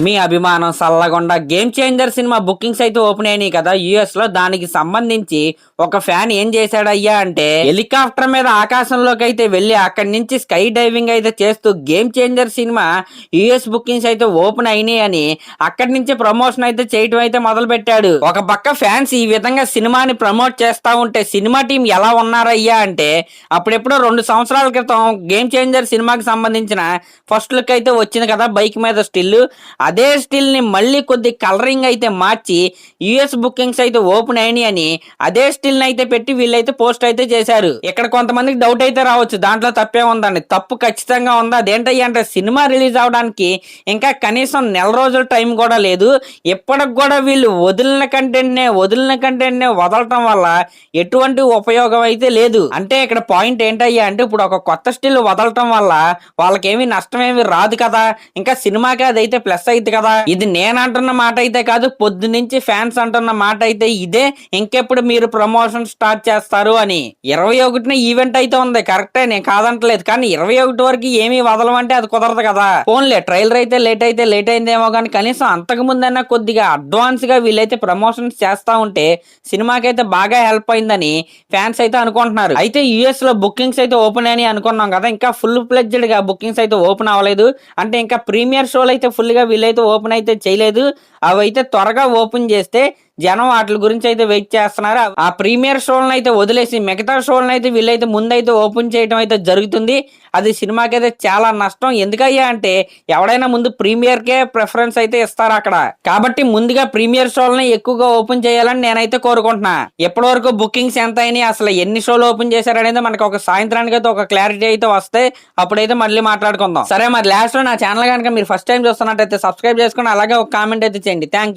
మీ అభిమానం సల్లగొండ game changer cinema bookings అయితే ఓపెన్ అయినాయి కదా యుఎస్లో దానికి సంబంధించి ఒక ఫ్యాన్ ఏం చేశాడయ్యా అంటే హెలికాప్టర్ మీద ఆకాశంలోకి అయితే వెళ్ళి అక్కడి నుంచి స్కై డైవింగ్ అయితే చేస్తూ game changer cinema US bookings అయితే ఓపెన్ అయినాయి అని అక్కడి నుంచి ప్రమోషన్ అయితే చేయటం అయితే మొదలు పెట్టాడు ఒక పక్క ఫ్యాన్స్ ఈ విధంగా సినిమాని ప్రమోట్ చేస్తా ఉంటే సినిమా టీం ఎలా ఉన్నారయ్యా అంటే అప్పుడెప్పుడో రెండు సంవత్సరాల క్రితం గేమ్ చేంజర్ సినిమాకి సంబంధించిన ఫస్ట్ లుక్ అయితే వచ్చింది కదా బైక్ మీద స్టిల్ అదే స్టిల్ని మళ్ళీ కొద్ది కలరింగ్ అయితే మార్చి యుఎస్ బుకింగ్స్ అయితే ఓపెన్ అయినాయి అని అదే స్టిల్ని అయితే పెట్టి వీళ్ళైతే పోస్ట్ అయితే చేశారు. ఇక్కడ కొంతమందికి డౌట్ అయితే రావచ్చు. దాంట్లో తప్పే ఉందండి. తప్పు ఖచ్చితంగా ఉంది? అదేంటయ్యా అంటే సినిమా రిలీజ్ అవడానికి ఇంకా కనీసం నెల రోజుల టైం కూడా లేదు. ఇప్పటికి కూడా వీళ్ళు వదిలిన కంటెంట్ నే వదిలిన కంటెంట్ నే వదలటం వల్ల ఎటువంటి ఉపయోగం అయితే లేదు. అంటే ఇక్కడ పాయింట్ ఏంటయ్యా అంటే ఇప్పుడు ఒక కొత్త స్టిల్ వదలటం వల్ల వాళ్ళకేమీ నష్టం ఏమి రాదు కదా. ఇంకా సినిమాకి అదైతే ప్లస్ అయితే కదా. ఇది నేను అంటున్న మాట అయితే కాదు పొద్దు నుంచి ఫ్యాన్స్ అంటున్న మాట అయితే ఇదే. ఇంకెప్పుడు మీరు ప్రమోషన్ స్టార్ట్ చేస్తారు అని. ఇరవై ఒకటిన ఈవెంట్ అయితే ఉంది కరెక్టే నేను కాదంటలేదు. కానీ ఇరవై ఒకటి వరకు ఏమీ వదలమంటే అది కుదరదు కదా. ఫోన్లే ట్రైలర్ అయితే లేట్ అయితే లేట్ అయిందేమో కానీ కనీసం అంతకు ముందైనా కొద్దిగా అడ్వాన్స్గా వీళ్ళైతే ప్రమోషన్స్ చేస్తా ఉంటే సినిమాకైతే బాగా హెల్ప్ అయిందని ఫ్యాన్స్ అయితే అనుకుంటున్నారు. అయితే యుఎస్లో బుకింగ్స్ అయితే ఓపెన్ అని అనుకున్నాం కదా ఇంకా ఫుల్ ఫ్లెడ్జ్డ్గా బుకింగ్స్ అయితే ఓపెన్ అవ్వలేదు. అంటే ఇంకా ప్రీమియర్ షోలు అయితే ఫుల్గా వీళ్ళైతే ఓపెన్ అయితే చేయలేదు. అవి అయితే త్వరగా ఓపెన్ చేస్తే జనం వాటి గురించి అయితే వెయిట్ చేస్తున్నారు. ఆ ప్రీమియర్ షోలను అయితే వదిలేసి మిగతా షోలను అయితే వీళ్ళైతే ముందైతే ఓపెన్ చేయడం అయితే జరుగుతుంది. అది సినిమాకి అయితే చాలా నష్టం. ఎందుకయ్యా అంటే ఎవడైనా ముందు ప్రీమియర్ కే ప్రిఫరెన్స్ అయితే ఇస్తారు అక్కడ. కాబట్టి ముందుగా ప్రీమియర్ షోలని ఎక్కువగా ఓపెన్ చేయాలని నేనైతే కోరుకుంటున్నా. ఇప్పటి వరకు బుకింగ్స్ ఎంత అయినాయి అసలు ఎన్ని షోలు ఓపెన్ చేశారనేది మనకు ఒక సాయంత్రానికి అయితే ఒక క్లారిటీ అయితే వస్తే అప్పుడైతే మళ్ళీ మాట్లాడుకుందాం. సరే మరి లాస్ట్లో నా ఛానల్ కనుక మీరు ఫస్ట్ టైం చూస్తున్నట్టయితే సబ్స్క్రైబ్ చేసుకుని అలాగే ఒక కామెంట్ అయితే చేయండి. థ్యాంక్